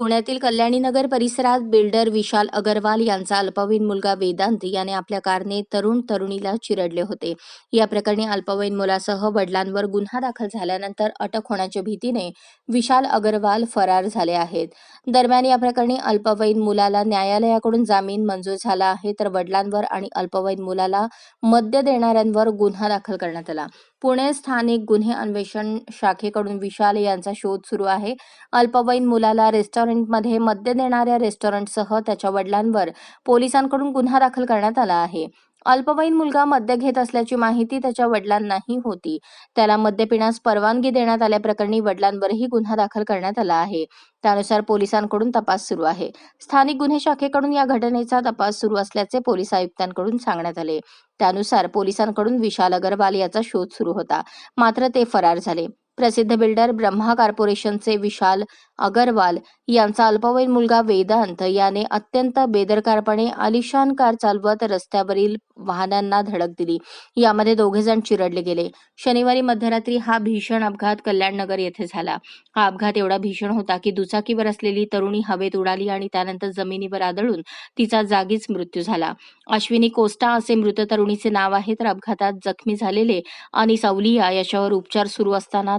पुण्यातील कल्याणीनगर परिसरात बिल्डर विशाल अगरवाल यांचा अल्पवयीन मुलगा वेदांत याने आपल्या कारने तरुण तरुणीला चिरडले होते. या प्रकरणी अल्पवयीन मुलासह वडिलांवर गुन्हा दाखल झाल्यानंतर अटक होण्याच्या भीतीने विशाल अगरवाल फरार झाले आहेत. दरम्यान या प्रकरणी अल्पवयीन मुलाला न्यायालयाकडून जामीन मंजूर झाला आहे तर वडिलांवर आणि अल्पवयीन मुलाला मद्य देणाऱ्यांवर गुन्हा दाखल करण्यात आला. पुणे स्थानिक गुन्हे अन्वेषण शाखेकडून विशाल यांचा शोध सुरू आहे. अल्पवयीन मुलाला रेस्टॉरंटमध्ये मद्य देणाऱ्या रेस्टॉरंटसह त्याच्या वडिलांवर पोलिसांकडून गुन्हा दाखल करण्यात आला आहे. अल्पवयीन मुलगा मद्य घेत असल्याची माहिती त्याच्या वडिलांनाही होती. त्याला मद्य पिण्यास परवानगी देण्यात आल्याप्रकरणी वडिलांवरही गुन्हा दाखल करण्यात आला आहे. त्यानुसार पोलिसांकडून तपास सुरू आहे. स्थानिक गुन्हे शाखेकडून या घटनेचा तपास सुरू असल्याचे पोलीस आयुक्तांकडून सांगण्यात आले. त्यानुसार पोलिसांकडून विशाल अगरवाल याचा शोध सुरू होता. मात्र ते फरार झाले. प्रसिद्ध बिल्डर ब्रह्मा कॉर्पोरेशनचे विशाल अगरवाल यांचा अल्पवयीन मुलगा वेदांत याने अत्यंत बेदरकारपणे आलिशान कार चालवत रस्त्यावरील वाहनांना धडक दिली. यामध्ये दोघे जण चिरडले गेले. शनिवारी मध्यरात्री हा भीषण अपघात कल्याणनगर येथे झाला. हा अपघात एवढा भीषण होता की दुचाकीवर असलेली तरुणी हवेत उडाली आणि त्यानंतर जमिनीवर आदळून तिचा जागीच मृत्यू झाला. अश्विनी कोस्टा असे मृत तरुणीचे नाव आहे तर अपघातात जखमी झालेले अनिस अवलिया याच्यावर उपचार सुरू असताना